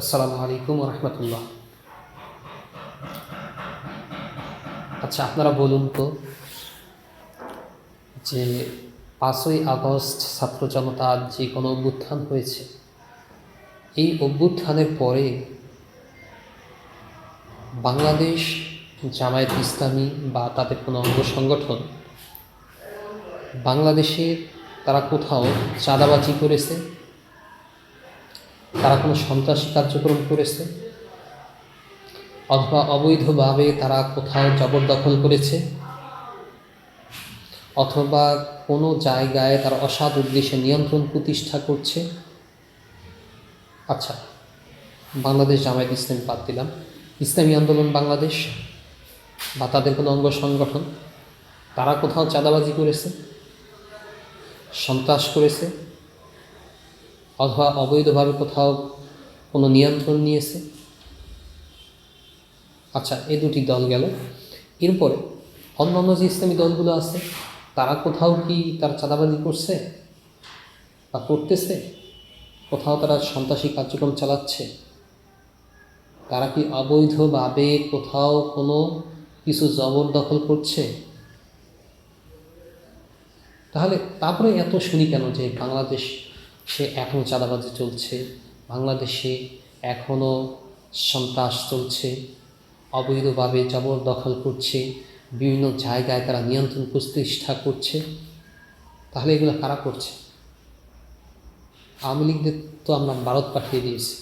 আসসালামু আলাইকুম রহমতুল্লাহ। আচ্ছা আপনারা বলুন তো যে পাঁচই আগস্ট ছাত্র জনতার যে কোনো অভ্যুত্থান হয়েছে, এই অভ্যুত্থানের পরে বাংলাদেশ, জামায়াত ইসলামী বা তাদের কোনো অঙ্গ সংগঠন বাংলাদেশে তারা কোথাও চাঁদাবাজি করেছে? তারা কোনো সন্ত্রাসী কার্যক্রম করেছে? অথবা অবৈধভাবে তারা কোথাও জবরদখল করেছে? অথবা কোনো জায়গায় তারা অসাধ উদ্দেশ্যে নিয়ন্ত্রণ প্রতিষ্ঠা করছে? আচ্ছা বাংলাদেশ জামায়াত ইসলাম বাদ দিলাম। ইসলামী আন্দোলন বাংলাদেশ বা তাদের কোনো অঙ্গ সংগঠন, তারা কোথাও চাঁদাবাজি করেছে? সন্ত্রাস করেছে? অথবা অবৈধভাবে কোথাও কোনো নিয়ন্ত্রণ নিয়েছে? আচ্ছা এই দুটি দল গেল। এরপরে অন্যান্য যে ইসলামী দলগুলো আছে, তারা কোথাও কি তারা চাঁদাবাজি করছে বা করতেছে? কোথাও তারা সন্ত্রাসী কার্যক্রম চালাচ্ছে? তারা কি অবৈধভাবে কোথাও কোনো কিছু জবরদখল করছে? তাহলে তারপরে এত শুনি কেন যে বাংলাদেশ সে এখনও চাঁদাবাজি চলছে। বাংলাদেশে এখনও সন্ত্রাস চলছে। অবৈধভাবে জবরদখল করছে। বিভিন্ন জায়গায় তারা নিয়ন্ত্রণ প্রতিষ্ঠা করছে। তাহলে এগুলো কারা করছে? আওয়ামী লীগদের তো আমরা ভারত পাঠিয়ে দিয়েছি।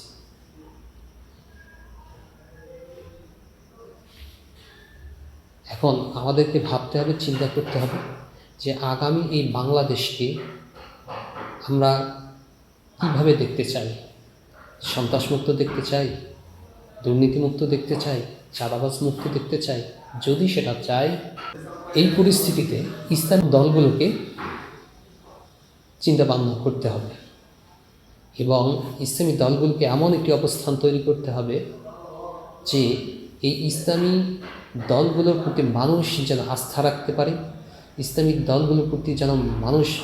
এখন আমাদেরকে ভাবতে হবে, চিন্তা করতে হবে যে আগামী এই বাংলাদেশকে আমরা কীভাবে দেখতে চাই? সন্ত্রাসমুক্ত দেখতে চাই? দুর্নীতিমুক্ত দেখতে চাই? চাঁদাবাজ মুক্ত দেখতে চাই? যদি সেটা চাই, এই পরিস্থিতিতে ইসলামিক দলগুলোকে চিন্তা চিন্তাভাবনা করতে হবে এবং ইসলামী দলগুলোকে এমন একটি অবস্থান তৈরি করতে হবে যে এই ইসলামী দলগুলোর প্রতি মানুষ যেন আস্থা রাখতে পারে ইসলামিক দলগুলোর প্রতি যেন মানুষ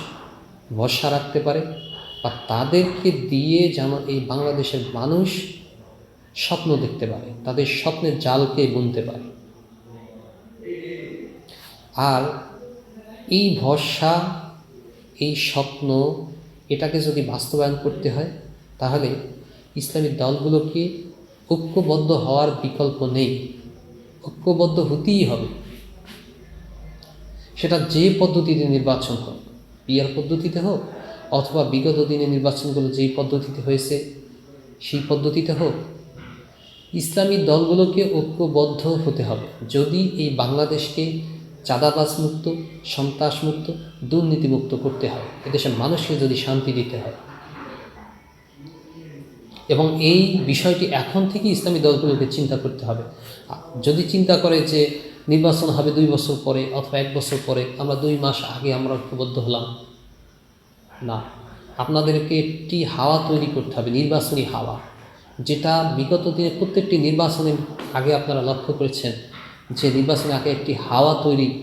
ভরসা রাখতে পারে। বা তাদেরকে দিয়ে যেন এই বাংলাদেশের মানুষ স্বপ্ন দেখতে পারে, তাদের স্বপ্নের জালকে বুনতে পারে। আর এই ভরসা, এই স্বপ্ন, এটাকে যদি বাস্তবায়ন করতে হয়, তাহলে ইসলামী দলগুলোকে ঐক্যবদ্ধ হওয়ার বিকল্প নেই। ঐক্যবদ্ধ হতেই হবে। সেটা যে পদ্ধতিতে নির্বাচন হোক পিয়ার পদ্ধতিতে হোক অথবা বিগত দিনে নির্বাচনগুলো যেই পদ্ধতিতে হয়েছে, সেই পদ্ধতিতে হোক, ইসলামী দলগুলোকে ঐক্যবদ্ধ হতে হবে। যদি এই বাংলাদেশকে চাঁদাবাজ মুক্ত সন্ত্রাস মুক্ত দুর্নীতিমুক্ত করতে হয়, এদেশের মানুষকে যদি শান্তি দিতে হয়, এবং এই বিষয়টি এখন থেকে ইসলামী দলগুলোকে চিন্তা করতে হবে। যদি চিন্তা করে যে নির্বাচন হবে দুই বছর পরে অথবা এক বছর পরে, আমরা দুই মাস আগে আমরা ঐক্যবদ্ধ হলাম না, আপনাদেরকে একটি হাওয়া তৈরি করতে হবে, নির্বাচনী হাওয়া, যেটা বিগত দিনে প্রত্যেকটি নির্বাচনের আগে আপনারা লক্ষ্য করেছেন যে নির্বাচনের আগে একটি হাওয়া তৈরি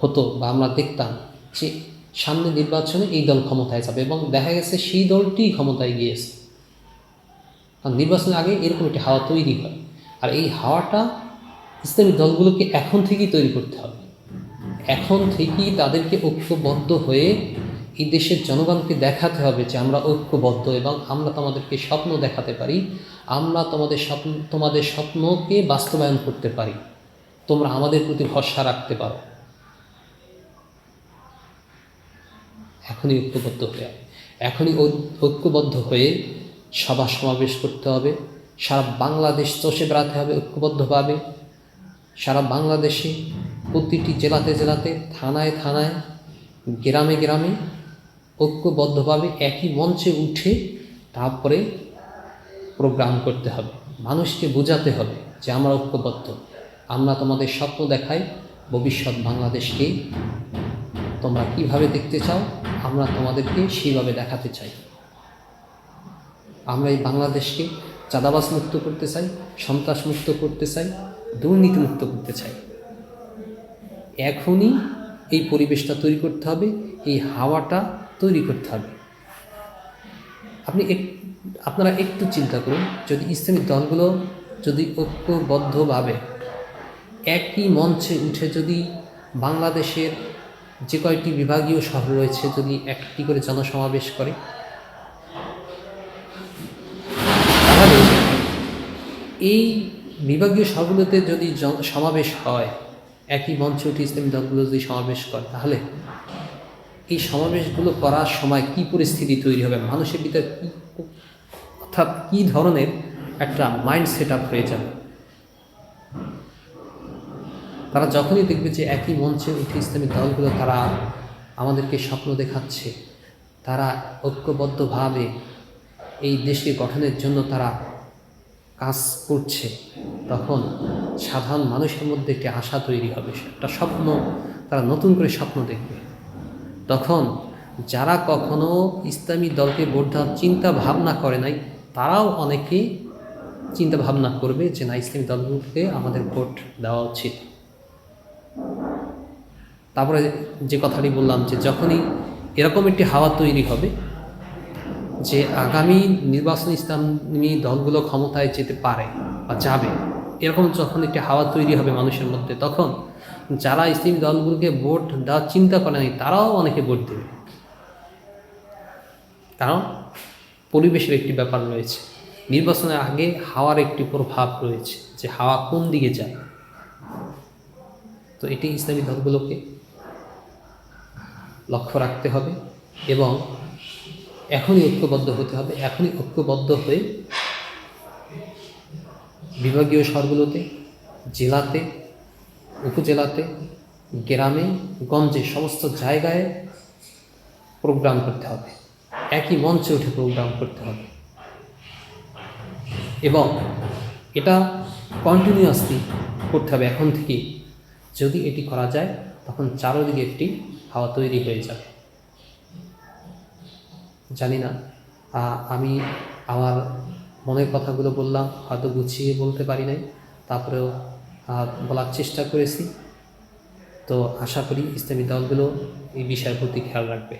হতো বা আমরা দেখতাম যে সামনে নির্বাচনে এই দল ক্ষমতায় যাবে এবং দেখা গেছে সেই দলটি ক্ষমতায় গিয়েছে। আর নির্বাচনের আগে এরকম একটি হাওয়া তৈরি হয়। আর এই হাওয়াটা ইসলামী দলগুলোকে এখন থেকেই তৈরি করতে হবে। এখন থেকেই তাদেরকে ঐক্যবদ্ধ হয়ে এই দেশের জনগণকে দেখাতে হবে যে আমরা ঐক্যবদ্ধ এবং আমরা তোমাদেরকে স্বপ্ন দেখাতে পারি, আমরা তোমাদের স্বপ্ন, তোমাদের স্বপ্নকে বাস্তবায়ন করতে পারি। তোমরা আমাদের প্রতি ভরসা রাখতে পারো। এখনই ঐক্যবদ্ধ হয়ে, এখনই ঐক্যবদ্ধ হয়ে সভা সমাবেশ করতে হবে। সারা বাংলাদেশ চষে বেড়াতে হবে ঐক্যবদ্ধভাবে। সারা বাংলাদেশে প্রতিটি জেলাতে জেলাতে, থানায় থানায়, গ্রামে গ্রামে ঐক্যবদ্ধভাবে একই মঞ্চে উঠে তারপরে প্রোগ্রাম করতে হবে। মানুষকে বোঝাতে হবে যে আমরা ঐক্যবদ্ধ। আমরা তোমাদের স্বপ্ন দেখাই, ভবিষ্যৎ বাংলাদেশকে তোমরা কীভাবে দেখতে চাও, আমরা তোমাদেরকে সেইভাবে দেখাতে চাই। আমরা এই বাংলাদেশকে চাঁদাবাজ মুক্ত করতে চাই, সন্ত্রাস মুক্ত করতে চাই, দুর্নীতি মুক্ত করতে চাই। এখনই এই পরিবেশটা তৈরি করতে হবে, এই হাওয়াটা তৈরি করতে হবে। আপনি এক, আপনারা একটু চিন্তা করুন, যদি ইসলামী দলগুলো যদি ঐক্যবদ্ধভাবে একই মঞ্চে উঠে যদি বাংলাদেশের যে কয়টি বিভাগীয় শহর রয়েছে যদি একটি করে জনসমাবেশ করে এই বিভাগীয় সভাগুলোতে যদি সমাবেশ হয়, একই মঞ্চে উঠে ইসলামী দলগুলো যদি সমাবেশ করে, তাহলে এই সমাবেশগুলো করার সময় কি পরিস্থিতি তৈরি হবে? মানুষের ভিতরে কী অর্থাৎ কী ধরনের একটা মাইন্ড সেট আপ হয়ে যাবে? তারা যখনই দেখবে যে একই মঞ্চে উঠে ইসলামী দলগুলো তারা আমাদেরকে স্বপ্ন দেখাচ্ছে, তারা ঐক্যবদ্ধভাবে এই দেশকে গঠনের জন্য তারা কাজ করছে, তখন সাধারণ মানুষের মধ্যে একটি আশা তৈরি হবে। একটা স্বপ্ন, তারা নতুন করে স্বপ্ন দেখবে। তখন যারা কখনো ইসলামী দলকে ভোট দেওয়ার চিন্তা ভাবনা করে নাই, তারাও অনেকে চিন্তা ভাবনা করবে যে না, ইসলামী দলগুলোকে আমাদের ভোট দেওয়া উচিত। তারপরে যে কথাটি বললাম যে যখনই এরকম একটি হাওয়া তৈরি হবে যে আগামী নির্বাচন ইসলামী দলগুলো ক্ষমতায় যেতে পারে বা যাবে এরকম যখন একটি হাওয়া তৈরি হবে মানুষের মধ্যে, তখন যারা ইসলামী দলগুলোকে ভোট দেওয়ার চিন্তা করে নাই, তারাও অনেকে ভোট দেবে। কারণ পরিবেশের একটি ব্যাপার রয়েছে। নির্বাচনের আগে হাওয়ার একটি প্রভাব রয়েছে যে হাওয়া কোন দিকে যায়। তো এটি ইসলামী দলগুলোকে লক্ষ্য রাখতে হবে এবং এখনই ঐক্যবদ্ধ হতে হবে, এখনই ঐক্যবদ্ধ হয়ে বিভাগীয় শহরগুলোতে, জেলাতে, উপজেলাতে, গ্রামে, গঞ্জে সমস্ত জায়গায় প্রোগ্রাম করতে হবে। একই মঞ্চে উঠে প্রোগ্রাম করতে হবে। এবং এটা কন্টিনিউয়াসলি করতে হবে। এখন থেকে যদি এটি করা যায়, তখন চারোদিকে একটি হাওয়া তৈরি হয়ে যাবে। জানি না আমি আমার মনের কথাগুলো বললাম, হয়তো গুছিয়ে বলতে পারি নাই, তারপরেও বলার চেষ্টা করেছি। তো আশা করি ইসলামী দলগুলো এই বিষয়ের প্রতি খেয়াল রাখবে।